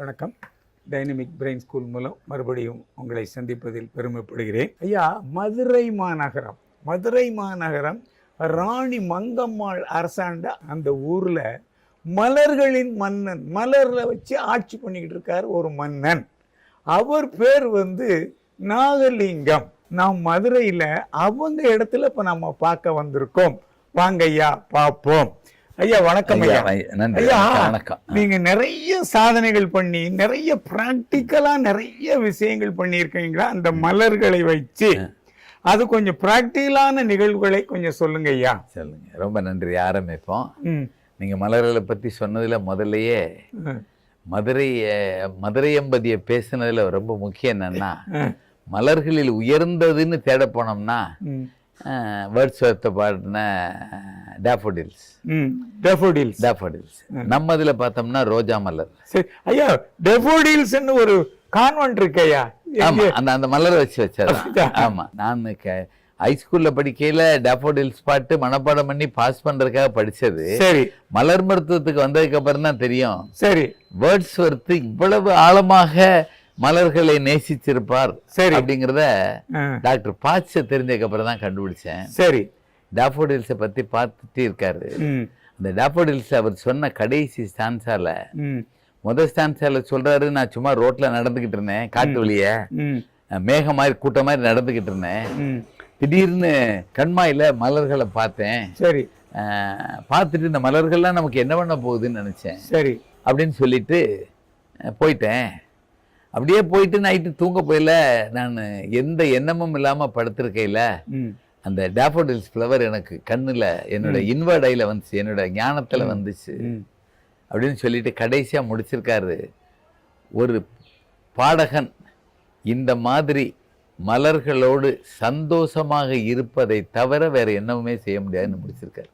வணக்கம். Dynamic brain school மூலம் மறுபடியும் உங்களை சந்திப்பதில் பெருமைப்படுகிறேன். ஐயா மதுரை மாநகரம் மதுரை மாநகரம் ராணி மங்கம்மாள் அரசாண்ட அந்த ஊரில் மலர்களின் மன்னன் மலரில் வச்சு ஆட்சி பண்ணிக்கிட்டு இருக்கார் ஒரு மன்னன். அவர் பேர் வந்து நாகலிங்கம். நாம் மதுரையில் அவங்க இடத்துல இப்போ நம்ம பார்க்க வந்திருக்கோம். வாங்க ஐயா பார்ப்போம். ஐயா வணக்கம் ஐயா நன்றி. வணக்கம். நீங்க நிறைய சாதனைகள் பண்ணி நிறைய பிராக்டிக்கலா நிறைய விஷயங்கள் பண்ணியிருக்கீங்களா? அந்த மலர்களை வச்சு அது கொஞ்சம் பிராக்டிக்கலான நிகழ்வுகளை கொஞ்சம் சொல்லுங்க ஐயா. சொல்லுங்க. ரொம்ப நன்றி. ஆரம்பிப்போம். நீங்க மலர்களை பத்தி சொன்னதுல முதல்லயே மதுரை அஹ், மதுரை எம்பதிய பேசுனதுல ரொம்ப முக்கியம் என்னன்னா மலர்களில் உயர்ந்ததுன்னு தேட போனோம்னா வேர்ட்ஸ் வர்த்த பாடின டேஃபோடில்ஸ் ம். daffodils. டேஃபோடில்ஸ் நம்ம இதுல பார்த்தோம்னா ரோஜா மலர் சரி ஐயா டெஃபோடில்ஸ்னு ஒரு கான்வென்ட் இருக்கு ஐயா? அந்த அந்த மலரை வச்சு அப்படியா? ஆமா நான் ஹைஸ்கூல்ல படிக்கையில டேஃபோடில்ஸ் பாட்டு மனப்பாடம் பண்ணி பாஸ் பண்றதுக்காக படிச்சது சரி மலர் மருத்துவத்துக்கு வந்ததுக்கு அப்புறம் தான் தெரியும் சரி வேர்ட்ஸ் வர்த்து இவ்வளவு ஆழமாக மலர்களை நேசிச்சிருப்பார் சரி. அப்படிங்கிறத டாக்டர் பாட்ச தெரிஞ்சதுக்கு அப்புறம் தான் கண்டுபிடிச்சேன். சரி. டாஃபோடில்ஸை பத்தி பார்த்துட்டு இருக்காரு. அந்த டாஃபோடில்ஸ் அவர் சொன்ன கடைசி ஸ்டான்ஸால முதல் ஸ்டான்ஸால சொல்றாரு நான் சும்மா ரோட்ல நடந்துகிட்டு இருந்தேன் காட்டு வழிய. ம், மேகம் மாதிரி கூட்டம் மாதிரி நடந்துகிட்டு இருந்தேன். திடீர்னு கண்மாயில மலர்களை பார்த்தேன். சரி. பார்த்துட்டு இந்த மலர்கள்லாம் நமக்கு என்ன பண்ண போகுதுன்னு நினைச்சேன். சரி. அப்படின்னு சொல்லிட்டு போயிட்டேன். அப்படியே போயிட்டு நைட்டு தூங்க போயில நான் எந்த எண்ணமும் இல்லாம படுத்திருக்கையில அந்த டேஃபோடில்ஸ் ஃப்ளவர் எனக்கு கண்ணுல என்னோட இன்வர்ட் ஐல வந்துச்சு என்னோட ஞானத்துல வந்துச்சு. அப்படின்னு சொல்லிட்டு கடைசியா முடிச்சிருக்காரு ஒரு பாடகன் இந்த மாதிரி மலர்களோடு சந்தோஷமாக இருப்பதை தவிர வேற என்னவுமே செய்ய முடியாதுன்னு முடிச்சிருக்காரு.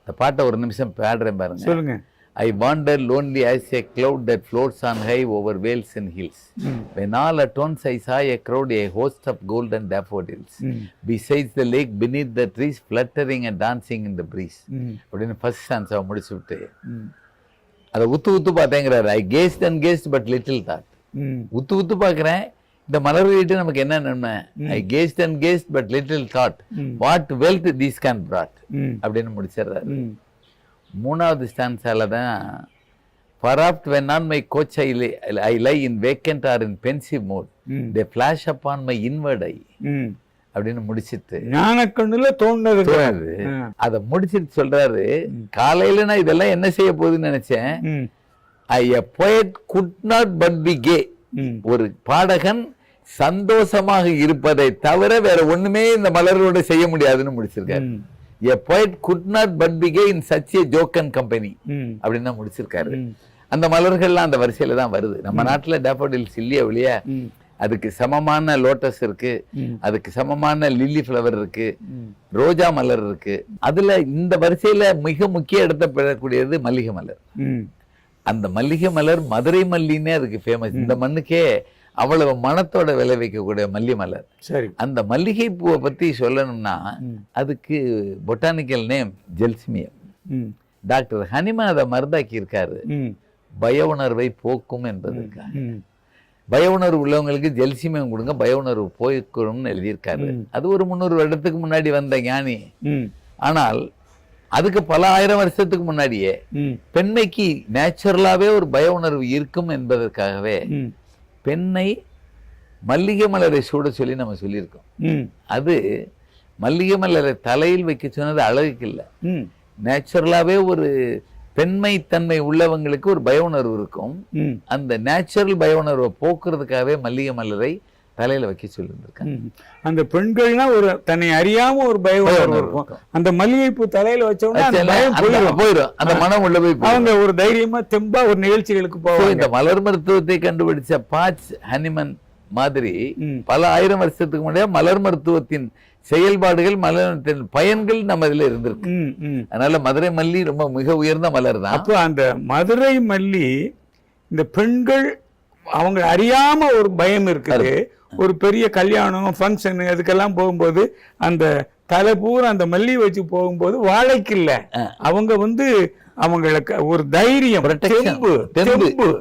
இந்த பாட்டை ஒரு நிமிஷம் பாடுறேன் பாருங்க. சொல்லுங்க. I wander lonely as a cloud that floats on high over vales and hills. ம், When all at once I saw a crowd, a host of golden daffodils. ம், Besides the lake, beneath the trees, fluttering and dancing in the breeze. ம், அப்படின்னு first ஸ்டான்ஸாக முடிச்சு விட்டு அதை உத்து உத்து பார்த்தேங்கிறாரு I gazed and gazed but little thought. உத்து உத்து பார்க்குறேன் இந்த மலர்கிட்ட நமக்கு என்ன நன்மை I gazed and gazed but little thought. What wealth these can ம், அப்படின்னு முடிச்சிடுறாரு. மூணாவது ஸ்டான்ஸால தான் for oft when on my couch I I lie in vacant or in pensive mood. They flash upon my inward eye. அப்படின்னு முடிச்சிட்டு. ஞானக்கண்ணுல தோணுது. தோணுது. அதை முடிச்சிட்டு சொல்றாரு காலையில நான் இதெல்லாம் என்ன செய்ய போகுதுன்னு நினைச்சேன்? I a poet could not but be gay. ஒரு பாடகன் சந்தோஷமாக இருப்பதை தவிர வேற ஒண்ணுமே இந்த மலரோட செய்ய முடியாதுன்னு முடிச்சிருக்காரு. A poet could not but be gay in such a jocund company அப்படின்னு தான் முடிச்சிருக்காரு. ம், அந்த மலர்கள்லாம் அந்த வரிசையில தான் வருது. நம்ம நாட்டுல டேஃபோடில்ஸ் இல்லையா ஒழிய அதுக்கு சமமான லோட்டஸ் இருக்கு. ம். அதுக்கு சமமான லில்லி ஃப்ளவர் இருக்கு. ம். ரோஜா மலர் இருக்கு. அதுல இந்த வரிசையில மிக முக்கிய இடத்தை பெறக்கூடியது மல்லிகை மலர். அந்த மல்லிகை மலர் மதுரை மல்லின்னே அதுக்கு ஃபேமஸ் இந்த மண்ணுக்கே அவ்வளவு மனத்தோட விளைவிக்கக்கூடிய மல்லி மலர். சரி. அந்த மல்லிகை பூவை பத்தி சொல்லணும்னா அதுக்கு botanical name gelsemium. Doctor Hahnemann அதை மருந்தாக்கி இருக்காரு பய உணர்வை போக்கும் என்பதற்காக. பய உணர்வு உள்ளவங்களுக்கு ஜெல்சிமியம் கொடுங்க பய உணர்வு போய்க்கணும்னு எழுதியிருக்காரு. அது ஒரு முந்நூறு வருடத்துக்கு முன்னாடி வந்த ஞானி. ஆனால் அதுக்கு பல ஆயிரம் வருஷத்துக்கு முன்னாடியே பெண்மைக்கு நேச்சுரலாவே ஒரு பய உணர்வு இருக்கும் என்பதற்காகவே பெண்ணை மல்லிகை மலரை சூட சொல்லி நம்ம சொல்லியிருக்கோம். அது மல்லிகை மலரை தலையில் வைக்க சொன்னது அழகுக்கு இல்லை ம், நேச்சுரலாவே ஒரு பெண்மை தன்மை உள்ளவங்களுக்கு ஒரு பய உணர்வு இருக்கும் அந்த நேச்சுரல் பய உணர்வை போக்குறதுக்காகவே மல்லிகை மலரை தலையில வைக்க சொல்லியிருக்காங்க. அந்த பெண்கள்னா ஒரு தன்னை அறியாம ஒரு பய உணர்வு இருக்கும். அந்த மல்லிகைப்பூ தலையில வச்ச உடனே அந்த பயம் போயிடும் அந்த மனம் உள்ள போய். அவங்க ஒரு தைரியமா தெம்பா ஒரு நிகழ்ச்சிகளுக்கு போவாங்க இந்த மலர் மருத்துவத்தை கண்டுபிடிச்ச பாச் ஹனிமன் மாதிரி. பல ஆயிரம் வருஷத்துக்கு முன்னாடியே மலர் மருத்துவத்தின் செயல்பாடுகள் மலர் பயன்கள் நம்ம இதுல இருந்திருக்கு. அதனால மதுரை மல்லி ரொம்ப மிக உயர்ந்த மலர் தான் அப்போ அந்த மதுரை மல்லி இந்த பெண்கள் அவங்க அறியாம ஒரு பயம் இருக்குது. ஒரு பெரிய கல்யாணம் ஃபங்க்ஷன் அதுக்கெல்லாம் போகும்போது அந்த தலை பூரா அந்த மல்லி வச்சு போகும்போது வாழைக்கு இல்ல. அவங்க வந்து அவங்களுக்கு ஒரு தைரியம்.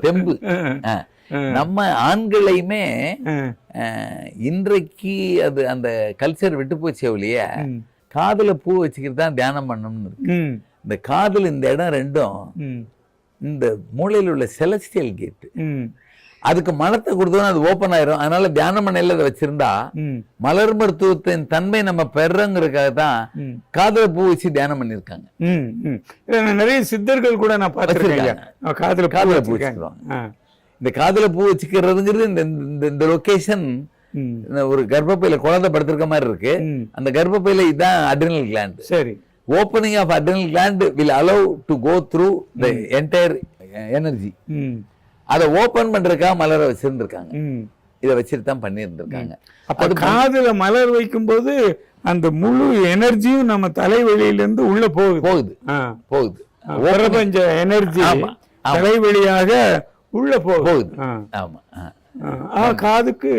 தெம்பு நம்ம ஆண்களையுமே இன்றைக்கு அது அந்த கல்ச்சர் விட்டு போச்சே ஒழிய காதுல பூ வச்சுக்கிட்டு தான் தியானம் பண்ணணும்னு இருக்கு. இந்த காதுல இந்த இடம் ரெண்டும் இந்த மூளையில் உள்ள செலஸ்டியல் கேட் ம், அதுக்கு மலத்தை கொடுத்தோன்னா அது ஓப்பன் ஆயிரும். அதனால தியான மனையில அதை வச்சிருந்தா மலர் மருத்துவத்தின் தன்மை நம்ம பெறங்கிறதுக்காக தான் காதுல பூ வச்சு தியானம் நான் நிறைய சித்தர்கள் கூட நான் பார்த்திருக்கேன். காதுல காதுல பூ. ஆ, இந்த காதுல பூ வச்சுக்கிறதுங்கிறது இந்த இந்த- ம், ஒரு கர்ப்பப்பையில குழந்தை படுத்திருக்க மாதிரி இருக்கு. அந்த கர்ப்பப்பையில இதுதான் அட்ரினல் கிளாண்ட் சரி. Opening of adrenal gland will allow to go through the entire energy அதை ஓபன் பண்றதுக்காக மலரை வச்சிருந்திருக்காங்க. இதை வச்சுட்டு தான் பண்ணியிருந்திருக்காங்க. அப்ப காதுல மலர் வைக்கும்போது அந்த முழு எனர்ஜியும் நம்ம தலைவெளியில இருந்து உள்ள போகுது. போகுது. போகுது. பிரபஞ்ச எனர்ஜி. தலைவழியாக உள்ள போகுது. ஆமா ஆ. காதுக்கு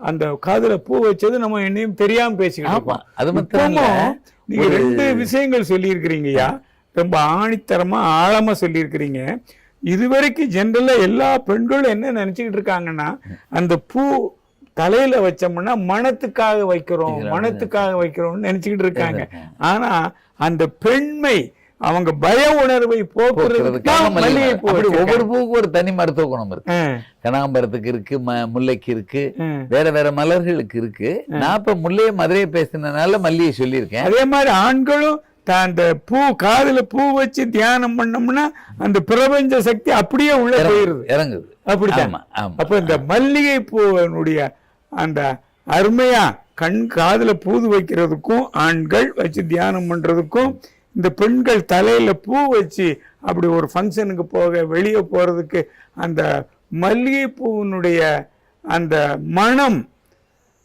அந்த காதுல பூ வச்சது நம்ம என்னையும் தெரியாம பேசிக்கிட்டு ஆமா இருக்கோம். அது இப்பவும் நீங்க ரெண்டு விஷயங்கள் சொல்லியிருக்கிறீங்கய்யா. ரொம்ப ஆணித்தரமா ஆழமா சொல்லியிருக்கிறீங்க. இதுவரைக்கும் ஜென்ரலா எல்லா பெண்களும் என்ன நினைச்சுக்கிட்டு இருக்காங்கன்னா அந்த பூ தலையில வச்சோம்னா மனத்துக்காக வைக்கிறோம் மனத்துக்காக வைக்கிறோம்னு நினைச்சுக்கிட்டு இருக்காங்க. ஆனா அந்த பெண்மை அவங்க பய உணர்வை போக்குறதுக்கு. ஒவ்வொரு பூவுக்கும் ஒரு தனி மருத்துவ குணம் இருக்கு. கனகாம்பரத்துக்கு இருக்கு முல்லைக்கு இருக்கு. வேற வேற மலர்களுக்கு இருக்கு. நான் இப்ப முல்லைய மதுரையை பேசினதுனால மல்லியை சொல்லியிருக்கேன். அதே மாதிரி ஆண்களும் அந்த பூ காதுல பூ வச்சு தியானம் பண்ணோம்னா அந்த பிரபஞ்ச சக்தி அப்படியே உள்ள போயிருது. இறங்குது. ஆமா அப்ப இந்த மல்லிகை பூவனுடைய அந்த அருமையா கண் காதுல பூது வைக்கிறதுக்கும் ஆண்கள் வச்சு தியானம் பண்றதுக்கும் இந்த பெண்கள் தலையில பூ வச்சு அப்படி ஒரு ஃபங்க்ஷனுக்கு போக வெளியே போறதுக்கு அந்த மல்லிகை பூவினுடைய அந்த மனம்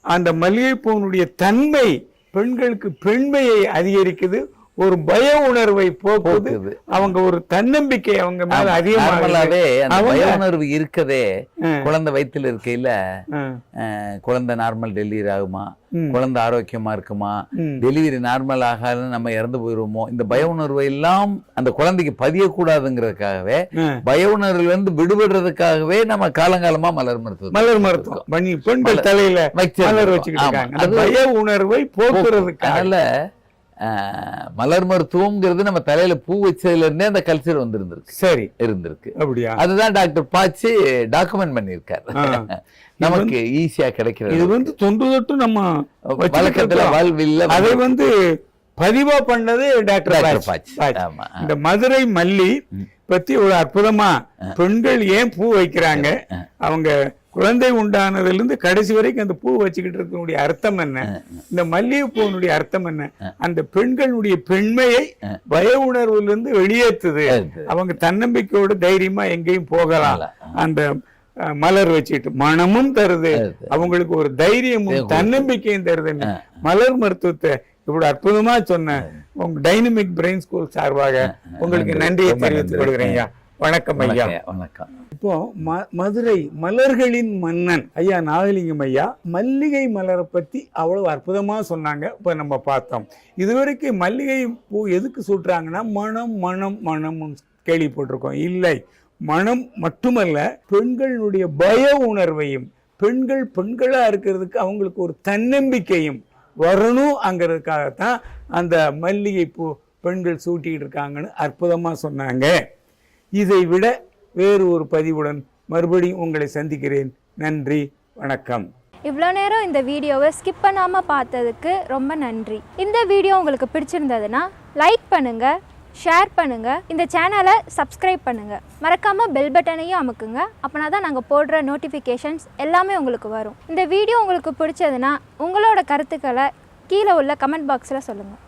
அந்த மல்லிகைப்பூவினுடைய தன்மை பெண்களுக்கு பெண்மையை அதிகரிக்குது. ஒரு பய உணர்வை போக்குது. அவங்க ஒரு தன்னம்பிக்கை அவங்க மேல அதிகமாக நார்மலாவே அந்த பய உணர்வு இருக்கதே. குழந்தை வயித்துல இருக்கையில குழந்தை நார்மல் டெலிவரி ஆகுமா. குழந்தை ஆரோக்கியமா இருக்குமா. டெலிவரி நார்மல் ஆகாதுன்னு நம்ம இறந்து போயிருவோமோ இந்த பய உணர்வு எல்லாம் அந்த குழந்தைக்கு பதியக்கூடாதுங்கிறதுக்காகவே. பய உணர்வுல இருந்து விடுபடுறதுக்காகவே நம்ம காலங்காலமா மலர் மருத்துவம் மலர் மருத்துவம் பெண்கள் தலையில. மலர் வச்சுக்கிட்டு ஆமா. இருக்காங்க அந்த அது- பய உணர்வை போக்குறதுக்காக மலர் மருத்துவம்ங்கிறது நம்ம தலையில பூ வச்சதுல இருந்தே அந்த கல்ச்சர் வந்திருந்திருக்கு சரி இருந்திருக்கு அப்படியா அதுதான் டாக்டர் பாச்சு டாக்குமெண்ட் பண்ணியிருக்காரு. நமக்கு ஈஸியா கிடைக்கிறது இது வந்து தொன்று தொட்டு நம்ம வழக்கத்துல. வாழ்வில்ல அதை வந்து பதிவா பண்ணது டாக்டர் டாக்டர் பாச். பாச். பாச். ஆமா. இந்த மதுரை மல்லி பத்தி ஒரு அற்புதமா பெண்கள் ஏன் பூ வைக்கிறாங்க அவங்க குழந்தை உண்டானதுல இருந்து கடைசி வரைக்கும் அந்த பூ வச்சுக்கிட்டு இருக்கக்கூடிய அர்த்தம் என்ன? இந்த மல்லிகை பூவினுடைய அர்த்தம் என்ன? அந்த பெண்களுடைய பெண்மையை பய உணர்வுல இருந்து வெளியேற்றுது. அவங்க தன்னம்பிக்கையோட தைரியமா எங்கேயும் போகலாம். அந்த மலர் வச்சுட்டு மனமும் தருது. அவங்களுக்கு ஒரு தைரியமும் தன்னம்பிக்கையும் தருதுன்னு மலர் மருத்துவத்தை இவ்வளவு அற்புதமா சொன்ன உங்க டைனமிக் பிரெயின் ஸ்கூல் சார்பாக உங்களுக்கு நன்றியை தெரிவித்துக். கொள்கிறேன் வணக்கம் ஐயா. வணக்கம், வணக்கம். இப்போ ம- மதுரை மலர்களின் மன்னன் ஐயா நாகலிங்கம் ஐயா மல்லிகை மலரை பத்தி அவ்வளவு அற்புதமா சொன்னாங்க. இப்ப நம்ம பார்த்தோம். இதுவரைக்கும் மல்லிகை பூ எதுக்கு சூட்டுறாங்கன்னா மனம் மனம் மனம் கேள்விப்பட்டிருக்கோம். இல்லை மனம் மட்டுமல்ல பெண்களுடைய பய உணர்வையும் பெண்கள் பெண்களா இருக்கிறதுக்கு அவங்களுக்கு ஒரு தன்னம்பிக்கையும் வரணும் அங்கிறதுக்காகத்தான் அந்த மல்லிகை பூ பெண்கள் சூட்டிக்கிட்டு இருக்காங்கன்னு அற்புதமா சொன்னாங்க. இதை விட வேறு ஒரு பதிவுடன் மறுபடியும் உங்களை சந்திக்கிறேன். நன்றி வணக்கம். இவ்வளோ நேரம் இந்த வீடியோவை ஸ்கிப் பண்ணாமல் பார்த்ததுக்கு ரொம்ப நன்றி. இந்த வீடியோ உங்களுக்கு பிடிச்சிருந்ததுன்னா லைக் பண்ணுங்கள் ஷேர் பண்ணுங்கள் இந்த சேனலை சப்ஸ்கிரைப் பண்ணுங்கள் மறக்காமல் பெல் பட்டனையும் அமுக்குங்க அப்போனா தான் நாங்கள் போடுற நோட்டிஃபிகேஷன்ஸ் எல்லாமே உங்களுக்கு வரும். இந்த வீடியோ உங்களுக்கு பிடிச்சதுன்னா உங்களோட கருத்துக்களை கீழே உள்ள கமெண்ட் பாக்ஸில் சொல்லுங்கள்